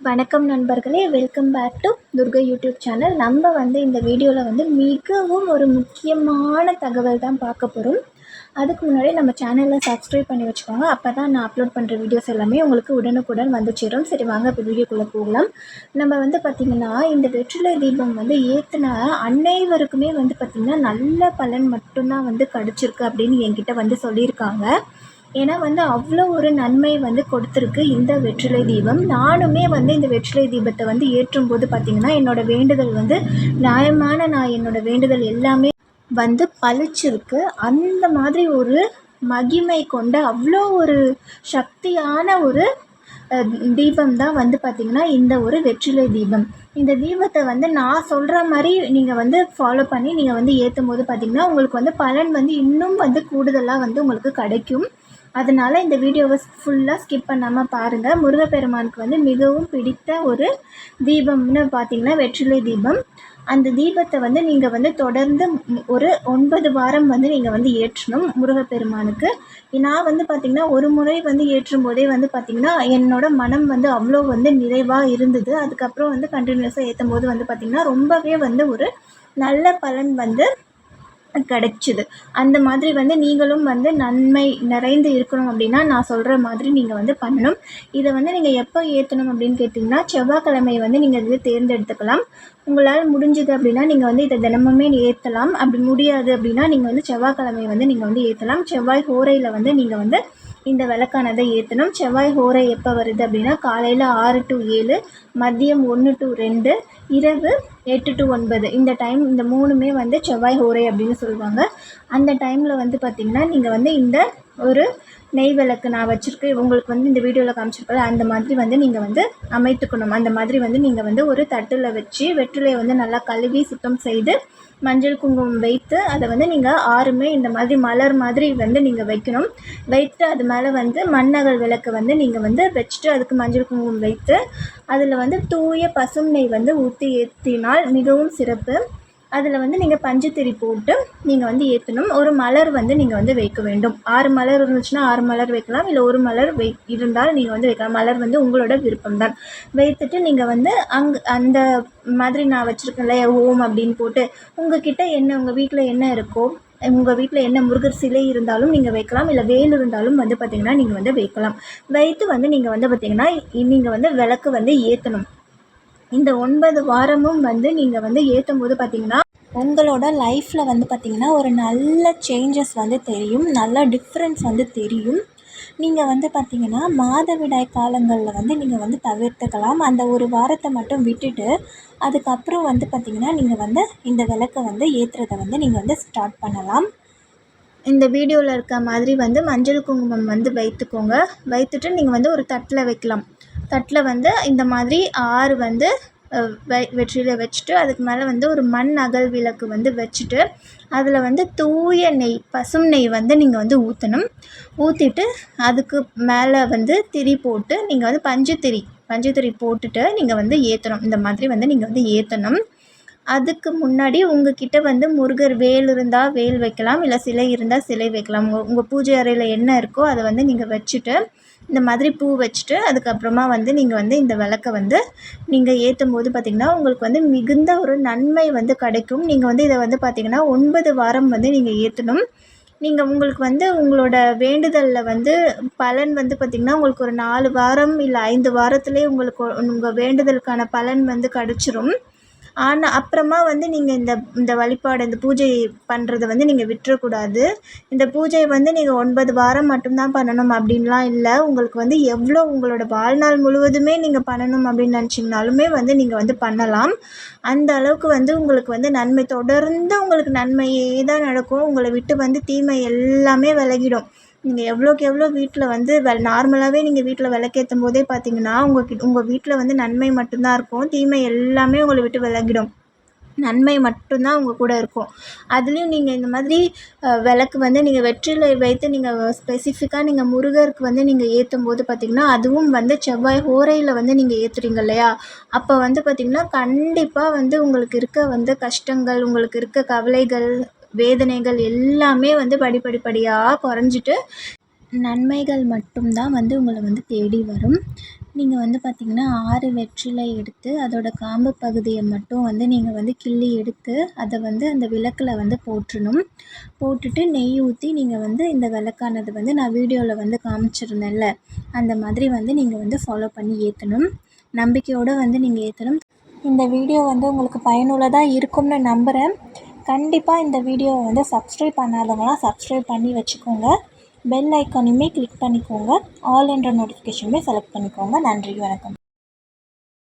வணக்கம் நண்பர்களே welcome back to Durga YouTube channel நம்ம வந்து இந்த வீடியோவில் வந்து மிகவும் ஒரு முக்கியமான தகவல் தான் பார்க்க போகிறோம் அதுக்கு முன்னாடி நம்ம சேனலில் சப்ஸ்கிரைப் பண்ணி வச்சுக்கோங்க. அப்போ தான் நான் அப்லோட் பண்ணுற வீடியோஸ் எல்லாமே உங்களுக்கு உடனுக்குடன் வந்து சேரும். சரி வாங்க இப்போ வீடியோக்குள்ளே போகலாம். நம்ம வந்து பார்த்திங்கன்னா இந்த வெற்றிலை தீபம் வந்து ஏற்றின அனைவருக்குமே வந்து பார்த்திங்கன்னா நல்ல பலன் மட்டும்தான் வந்து கிடச்சிருக்கு அப்படின்னு என்கிட்ட வந்து சொல்லியிருக்காங்க. ஏன்னா வந்து அவ்வளோ ஒரு நன்மை வந்து கொடுத்துருக்கு இந்த வெற்றிலை தீபம். நானுமே வந்து இந்த வெற்றிலை தீபத்தை வந்து ஏற்றும் போது பார்த்திங்கன்னா என்னோடய வேண்டுதல் வந்து நியாயமான நான் என்னோடய வேண்டுதல் எல்லாமே வந்து பழிச்சிருக்கு. அந்த மாதிரி ஒரு மகிமை கொண்ட அவ்வளோ ஒரு சக்தியான ஒரு தீபம் தான் வந்து பார்த்திங்கன்னா இந்த ஒரு வெற்றிலை தீபம். இந்த தீபத்தை வந்து நான் சொல்கிற மாதிரி நீங்கள் வந்து ஃபாலோ பண்ணி நீங்கள் வந்து ஏற்றும் போது பார்த்திங்கன்னா உங்களுக்கு வந்து பலன் வந்து இன்னும் வந்து கூடுதலாக வந்து உங்களுக்கு கிடைக்கும். அதனால் இந்த வீடியோவை ஃபுல்லாக ஸ்கிப் பண்ணாமல் பாருங்கள் முருகப்பெருமானுக்கு வந்து மிகவும் பிடித்த ஒரு தீபம்னு பார்த்திங்கன்னா வெற்றிலை தீபம். அந்த தீபத்தை வந்து நீங்கள் வந்து தொடர்ந்து ஒரு ஒன்பது வாரம் வந்து நீங்கள் வந்து ஏற்றணும் முருகப்பெருமானுக்கு. நான் வந்து பார்த்திங்கன்னா ஒரு முறை வந்து ஏற்றும் போதே வந்து பார்த்திங்கன்னா என்னோடய மனம் வந்து அவ்வளோ வந்து நிறைவாக இருந்தது. அதுக்கப்புறம் வந்து கண்டினியூஸாக ஏற்றும் போது வந்து பார்த்திங்கன்னா ரொம்பவே வந்து ஒரு நல்ல பலன் வந்து கிடைச்சிது. அந்த மாதிரி வந்து நீங்களும் வந்து நன்மை நிறைந்து இருக்கணும் அப்படின்னா நான் சொல்கிற மாதிரி நீங்கள் வந்து பண்ணணும். இதை வந்து நீங்கள் எப்போ ஏற்றணும் அப்படின்னு கேட்டிங்கன்னா செவ்வாய்க்கிழமை வந்து நீங்கள் இதை தேர்ந்தெடுத்துக்கலாம். உங்களால் முடிஞ்சது அப்படின்னா நீங்கள் வந்து இதை தினமுமே ஏற்றலாம். அப்படி முடியாது அப்படின்னா நீங்கள் வந்து செவ்வாய்க்கிழமை வந்து நீங்கள் வந்து ஏற்றலாம். செவ்வாய் ஹோரையில் வந்து நீங்கள் வந்து இந்த விளக்கானதை ஏற்றணும். செவ்வாய் ஹோரை எப்போ வருது அப்படின்னா காலையில் ஆறு டு ஏழு மதியம் ஒன்று டு ரெண்டு இரவு எட்டு டு ஒன்பது. இந்த டைம் இந்த மூணுமே வந்து செவ்வாய் ஹோரை அப்படின்னு சொல்லுவாங்க. அந்த டைமில் வந்து பார்த்திங்கன்னா நீங்கள் வந்து இந்த ஒரு நெய் விளக்கு நான் வச்சுருக்கேன் உங்களுக்கு வந்து இந்த வீடியோவில் காமிச்சிருக்கல அந்த மாதிரி வந்து நீங்கள் வந்து அமைத்துக்கணும். அந்த மாதிரி வந்து நீங்கள் வந்து ஒரு தட்டில் வச்சு வெற்றிலையை வந்து நல்லா கழுவி சுத்தம் செய்து மஞ்சள் குங்குமம் வைத்து அதை வந்து நீங்கள் ஆறுமே இந்த மாதிரி மலர் மாதிரி வந்து நீங்கள் வைக்கணும். வைத்து அது மேலே வந்து மண்ணகல் விளக்கு வந்து நீங்கள் வந்து வச்சுட்டு அதுக்கு மஞ்சள் குங்குமம் வைத்து அதில் வந்து தூய பசும் நெய் வந்து ஊற்றி ஏற்றினால் மிகவும் சிறப்பு. அதில் வந்து நீங்கள் பஞ்சுத்திரி போட்டு நீங்கள் வந்து ஏற்றணும் ஒரு மலர் வந்து நீங்கள் வந்து வைக்க வேண்டும். ஆறு மலர் இருந்துச்சுன்னா ஆறு மலர் வைக்கலாம். இல்லை ஒரு மலர் வை இருந்தால் நீங்கள் வந்து வைக்கலாம். மலர் வந்து உங்களோட விருப்பம் தான் வைத்துட்டு நீங்கள் வந்து அங் அந்த மாதிரி நான் வச்சுருக்கேன்ல ஓம் அப்படின்னு போட்டு உங்ககிட்ட என்ன உங்கள் வீட்டில் என்ன இருக்கோ உங்கள் வீட்டில் என்ன முருகர் சிலை இருந்தாலும் நீங்கள் வைக்கலாம். இல்லை வேல் இருந்தாலும் வந்து பார்த்திங்கன்னா நீங்கள் வந்து வைக்கலாம். வைத்து வந்து நீங்கள் வந்து பார்த்திங்கன்னா நீங்கள் வந்து விளக்கு வந்து ஏற்றணும் இந்த ஒன்பது வாரமும் வந்து நீங்கள் வந்து ஏற்றும் போது பார்த்திங்கன்னா உங்களோட லைஃப்பில் வந்து பார்த்திங்கன்னா ஒரு நல்ல சேஞ்சஸ் வந்து தெரியும். நல்ல டிஃப்ரென்ஸ் வந்து தெரியும். நீங்கள் வந்து பார்த்திங்கன்னா மாதவிடாய் காலங்களில் வந்து நீங்கள் வந்து தவிர்த்துக்கலாம். அந்த ஒரு வாரத்தை மட்டும் விட்டுட்டு அதுக்கப்புறம் வந்து பார்த்திங்கன்னா நீங்கள் வந்து இந்த விளக்கை வந்து ஏற்றுறத வந்து நீங்கள் வந்து ஸ்டார்ட் பண்ணலாம். இந்த வீடியோவில் இருக்க மாதிரி வந்து மஞ்சள் குங்குமம் வந்து வைத்துக்கோங்க. வைத்துட்டு நீங்கள் வந்து ஒரு தட்டில் வைக்கலாம். தட்டில் வந்து இந்த மாதிரி ஆறு வந்து வெ வெற்றிலை வச்சுட்டு அதுக்கு மேலே வந்து ஒரு மண் அகல் விளக்கு வந்து வச்சுட்டு அதில் வந்து தூய நெய் பசும் நெய் வந்து நீங்கள் வந்து ஊற்றணும் ஊற்றிட்டு அதுக்கு மேலே வந்து திரி போட்டு நீங்கள் வந்து பஞ்சு திரி பஞ்சு திரி போட்டுட்டு நீங்கள் வந்து ஏற்றணும் இந்த மாதிரி வந்து நீங்கள் வந்து ஏற்றணும் அதுக்கு முன்னாடி உங்கக்கிட்ட வந்து முருகர் வேல் இருந்தால் வேல் வைக்கலாம் இல்லை சிலை இருந்தால் சிலை வைக்கலாம். உங்கள் உங்கள் பூஜை அறையில் என்ன இருக்கோ அதை வந்து நீங்கள் வச்சுட்டு இந்த மாதிரி பூ வச்சுட்டு அதுக்கப்புறமா வந்து நீங்கள் வந்து இந்த விளக்க வந்து நீங்கள் ஏற்றும் போது பார்த்திங்கன்னா உங்களுக்கு வந்து மிகுந்த ஒரு நன்மை வந்து கிடைக்கும். நீங்கள் வந்து இதை வந்து பார்த்திங்கன்னா ஒன்பது வாரம் வந்து நீங்கள் ஏற்றணும் நீங்கள் உங்களுக்கு வந்து உங்களோட வேண்டுதலில் வந்து பலன் வந்து பார்த்திங்கன்னா உங்களுக்கு ஒரு நாலு வாரம் இல்லை ஐந்து வாரத்துலேயே உங்களுக்கு உங்கள் வேண்டுதலுக்கான பலன் வந்து கிடச்சிரும். ஆனால் அப்புறமா வந்து நீங்கள் இந்த இந்த வழிபாடு இந்த பூஜை பண்ணுறத வந்து நீங்கள் விட்டுறக்கூடாது. இந்த பூஜை வந்து நீங்கள் ஒன்பது வாரம் மட்டும்தான் பண்ணணும் அப்படின்லாம் இல்லை. உங்களுக்கு வந்து எவ்வளோ உங்களோட வாழ்நாள் முழுவதுமே நீங்கள் பண்ணணும் அப்படின்னு நினச்சிங்கனாலுமே வந்து நீங்கள் வந்து பண்ணலாம். அந்த அளவுக்கு வந்து உங்களுக்கு வந்து நன்மை தொடர்ந்து உங்களுக்கு நன்மையே தான் நடக்கும். உங்களை விட்டு வந்து தீமை எல்லாமே விலகிடும். நீங்கள் எவ்வளோக்கு எவ்வளோ வீட்டில் வந்து வெ நார்மலாகவே நீங்கள் வீட்டில் விளக்கேற்றும் போதே பார்த்தீங்கன்னா உங்கள் கிட்ட உங்கள் வீட்டில் வந்து நன்மை மட்டும்தான் இருக்கும். தீமை எல்லாமே உங்களை விட்டு விலகிடும். நன்மை மட்டும்தான் உங்கள் கூட இருக்கும். அதுலேயும் நீங்கள் இந்த மாதிரி விளக்கு வந்து நீங்கள் வெற்றிலை வைத்து நீங்கள் ஸ்பெசிஃபிக்காக நீங்கள் முருகருக்கு வந்து நீங்கள் ஏற்றும் போது பார்த்திங்கன்னா அதுவும் வந்து செவ்வாய் ஹோரையில் வந்து நீங்கள் ஏற்றுறீங்க இல்லையா? அப்போ வந்து பார்த்திங்கன்னா கண்டிப்பாக வந்து உங்களுக்கு இருக்க வந்து கஷ்டங்கள் உங்களுக்கு இருக்க கவலைகள் வேதனைகள் எல்லாமே வந்து படிப்படிப்படியாக குறைஞ்சிட்டு நன்மைகள் மட்டும்தான் வந்து உங்களை வந்து தேடி வரும். நீங்கள் வந்து பார்த்திங்கன்னா ஆறு வெற்றிலை எடுத்து அதோட காம்பு பகுதியை மட்டும் வந்து நீங்கள் வந்து கிள்ளி எடுத்து அதை வந்து அந்த விளக்கில் வந்து போட்டுறணும் போட்டுட்டு நெய் ஊற்றி நீங்கள் வந்து இந்த விளக்கானது வந்து நான் வீடியோவில் வந்து காமிச்சிருந்தேன்ல அந்த மாதிரி வந்து நீங்கள் வந்து ஃபாலோ பண்ணி ஏற்றணும் நம்பிக்கையோடு வந்து நீங்கள் ஏற்றணும் இந்த வீடியோ வந்து உங்களுக்கு பயனுள்ளதாக இருக்கும்னு நம்புகிறேன் கண்டிப்பாக இந்த வீடியோவை வந்து சப்ஸ்கிரைப் பண்ணாதவங்களாம் சப்ஸ்கிரைப் பண்ணி வச்சுக்கோங்க. பெல் ஐக்கானையுமே கிளிக் பண்ணிக்கோங்க. ஆல் என்ற நோட்டிஃபிகேஷனுமே செலக்ட் பண்ணிக்கோங்க. நன்றி வணக்கம்.